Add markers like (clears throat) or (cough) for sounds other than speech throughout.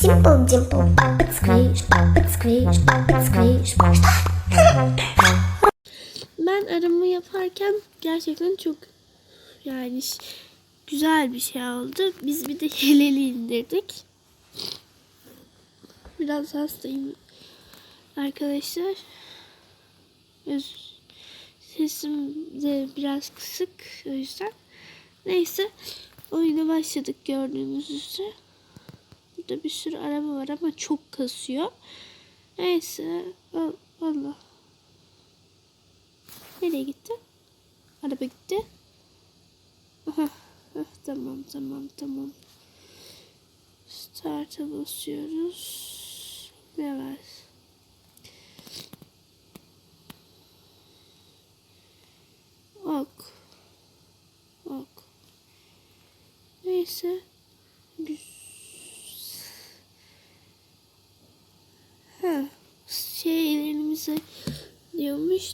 Simple dimple, pop it squish, pop it squish, pop it squish. Ben arama yaparken gerçekten çok yani güzel bir şey oldu. Biz bir de (laughs) heleli indirdik. Biraz hastayım arkadaşlar. Öz- Sesim de biraz kısık o yüzden. Neyse oyuna başladık gördüğünüz üzere. Burada bir sürü araba var ama çok kasıyor. Neyse al- Allah. Nereye gitti? Araba gitti. Aha, ah, tamam tamam tamam. Start'a basıyoruz. Ne var? Ok. Ok. Neyse.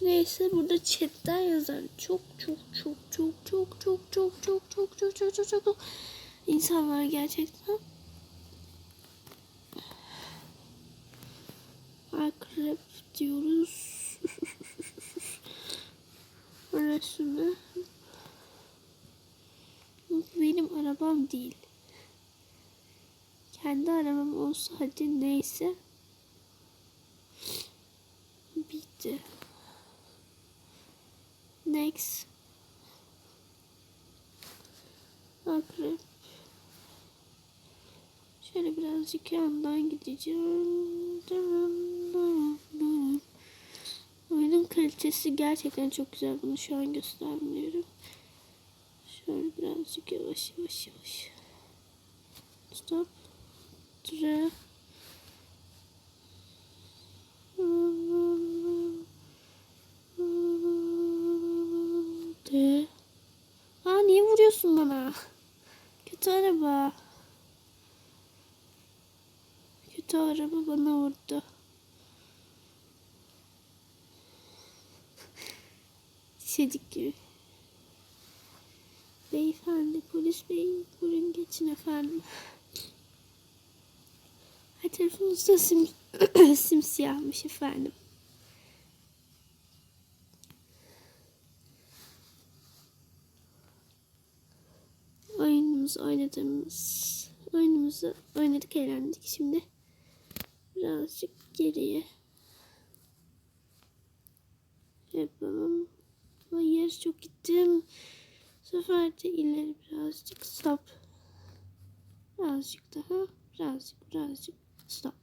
Neyse burada chatten yazar. Çok çok çok çok çok çok çok çok çok çok çok çok çok insan var gerçekten. Akrep diyoruz. Orası mı? Bu benim arabam değil. Kendi arabam olsa hadi neyse. Bitti. Next. Akrep. Şöyle birazcık yandan gideceğim. Oyunun kalitesi gerçekten çok güzel. Bunu şu an göstermiyorum. Şöyle birazcık yavaş yavaş yavaş. Stop. Tre. De. Aa niye vuruyorsun bana? Kötü araba. Kötü araba bana vurdu. (laughs) Şedik gibi. Beyefendi, polis bey, buyurun geçin efendim. Ay telefonunuz sim (clears throat) simsiyahmış efendim. Oyunumuzu oynadığımız oyunumuzu oynadık eğlendik. Şimdi birazcık geriye yapalım. Hayır çok gittim. Bu sefer de ileri birazcık stop. Birazcık daha. Birazcık birazcık stop.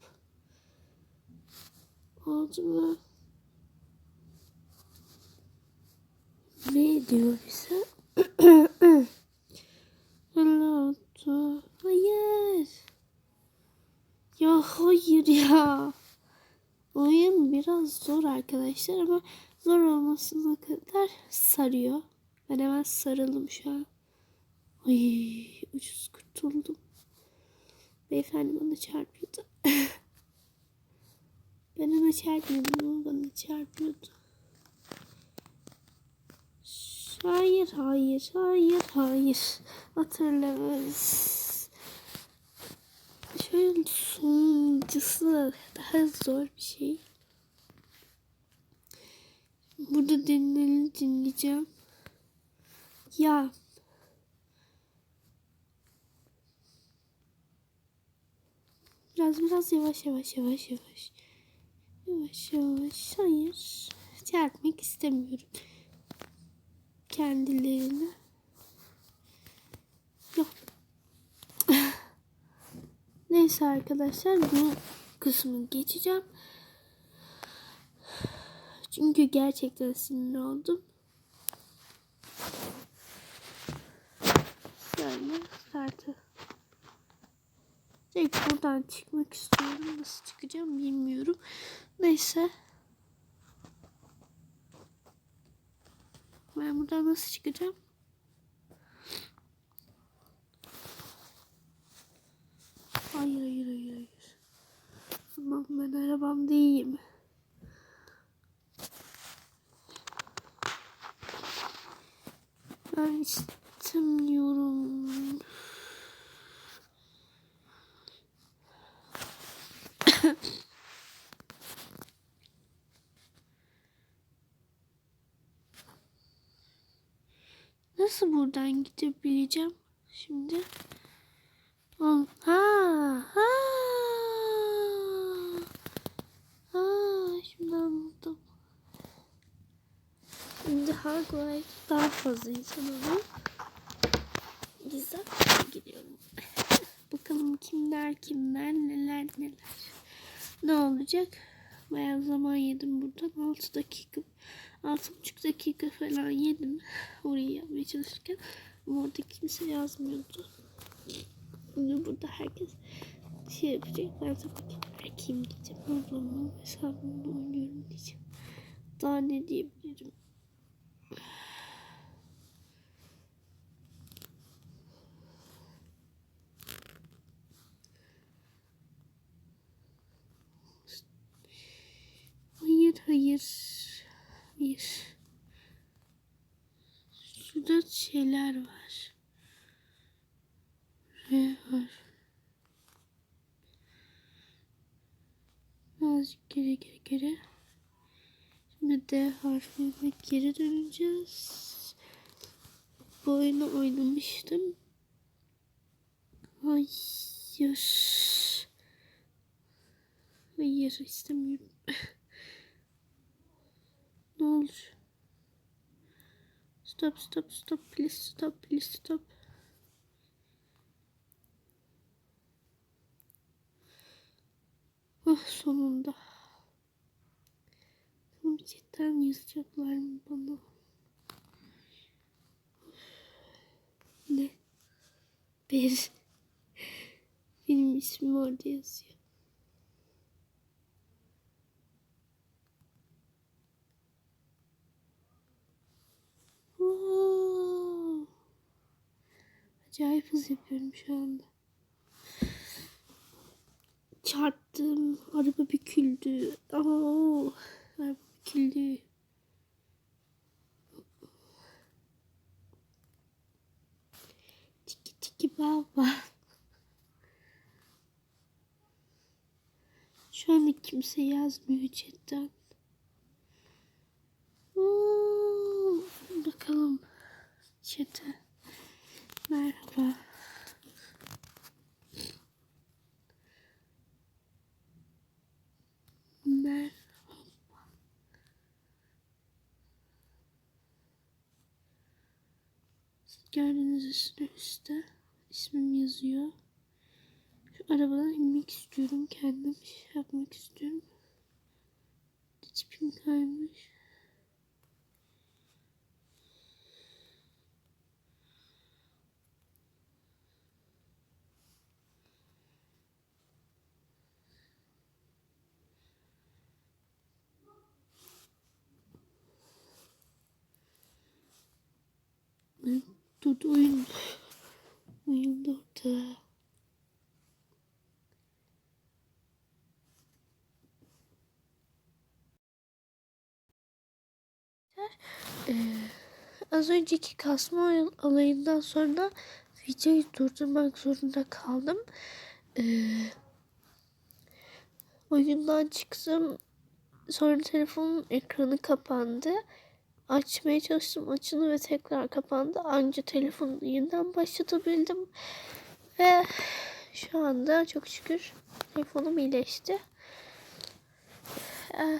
Oldu mu? Ne diyor bize? (clears throat) Ne oldu? Hayır. Ya hayır ya. Oyun biraz zor arkadaşlar ama zor olmasına kadar sarıyor. Ben hemen sarıldım şu an. Ay ucuz kurtuldum. Beyefendi bana çarpıyordu. (laughs) ben ona çarpmıyordum ama bana çarpıyordu. Hayır, hayır, hayır, hayır. Hatırlamaz. Şöyle sonuncusu daha zor bir şey. Burada dinlerini dinleyeceğim. Ya. Biraz biraz yavaş yavaş yavaş yavaş. Yavaş yavaş. Hayır. Çarpmak istemiyorum. Kendilerine. Yok. Neyse arkadaşlar bu kısmı geçeceğim. Çünkü gerçekten sinir oldum. Şöyle startı. Direkt buradan çıkmak istiyorum. Nasıl çıkacağım bilmiyorum. Neyse. Ben buradan nasıl çıkacağım? Hayır hayır hayır hayır. Aman ben arabam değilim. Ben istemiyorum. (coughs) Nasıl buradan gidebileceğim şimdi? Al Hogwarts daha fazla insan oluyor. Güzel gidiyorum. (laughs) Bakalım kimler kimler neler neler. Ne olacak? Bayağı zaman yedim buradan. 6 dakika, 6,5 dakika falan yedim. Orayı yapmaya çalışırken. Ama orada kimse yazmıyordu. Şimdi burada herkes şey yapacak. Ben tabii ki erkeğim diyeceğim. Ablamın hesabımda oynuyorum diyeceğim. Daha ne diyebilirim? Hayır, hayır. Hayır. Şurada şeyler var. Ne var? Azıcık geri geri geri. Şimdi D harfine geri döneceğiz. Bu oyunu oynamıştım. Hayır. Hayır istemiyorum. (laughs) ne. Stop stop stop please stop please stop. Ah sonunda. Cidden yazacaklar mı bana? Ne? Bir. Benim ismim orada yazıyor. Wow. Acayip hız yapıyorum şu anda. Çarptım. Araba büküldü. Aa, araba büküldü. Tiki tiki baba. Şu anda kimse yazmıyor chatten. Oo, bakalım chat'e. Merhaba. Merhaba. Gördüğünüz üstüne üstte ismim yazıyor. Şu arabadan inmek istiyorum. Kendim şey yapmak istiyorum. Tipim kaymış. Dur, oyun. Oyun orada. Ee, az önceki kasma olayından sonra videoyu durdurmak zorunda kaldım. Ee, oyundan çıktım. Sonra telefonun ekranı kapandı. Açmaya çalıştım açıldı ve tekrar kapandı. Anca telefonu yeniden başlatabildim. Ve şu anda çok şükür telefonum iyileşti. Eh,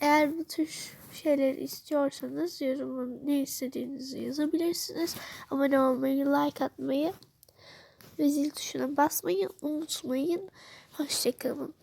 Eğer bu tür şeyler istiyorsanız yorumun ne istediğinizi yazabilirsiniz. Abone olmayı, like atmayı ve zil tuşuna basmayı unutmayın. Hoşçakalın.